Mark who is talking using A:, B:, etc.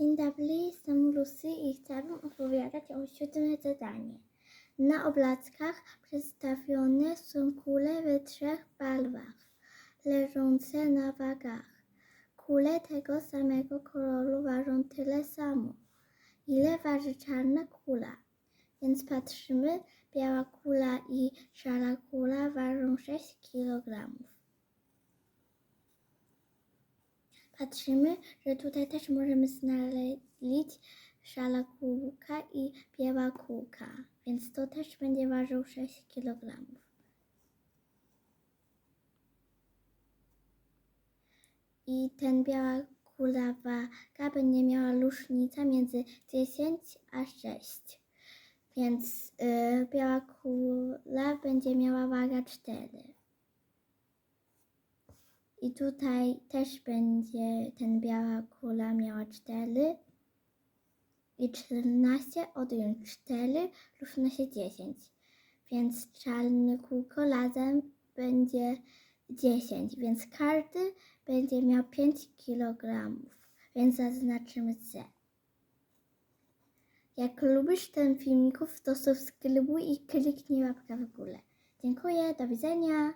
A: Dzień dobry, jestem Lucy i chciałabym opowiadać o siódme zadanie. Na obrazkach przedstawione są kule w trzech barwach, leżące na wagach. Kule tego samego koloru ważą tyle samo, ile waży czarna kula. Więc patrzymy, biała kula i szara kula ważą 6 kg. Patrzymy, że tutaj też możemy znaleźć szala kółka i biała kółka, więc to też będzie ważył 6 kg. I ten biała kula waga będzie miała różnicę między 10 a 6. Więc y, biała kula będzie miała wagę 4. I tutaj też będzie ten biała kula miała 4 i 14 odjąć 4 równa się 10. Więc czarny kółko razem będzie 10, więc każdy będzie miał 5 kg, więc zaznaczymy C. Jak lubisz ten filmików, to subskrybuj i kliknij łapkę w górę. Dziękuję, do widzenia.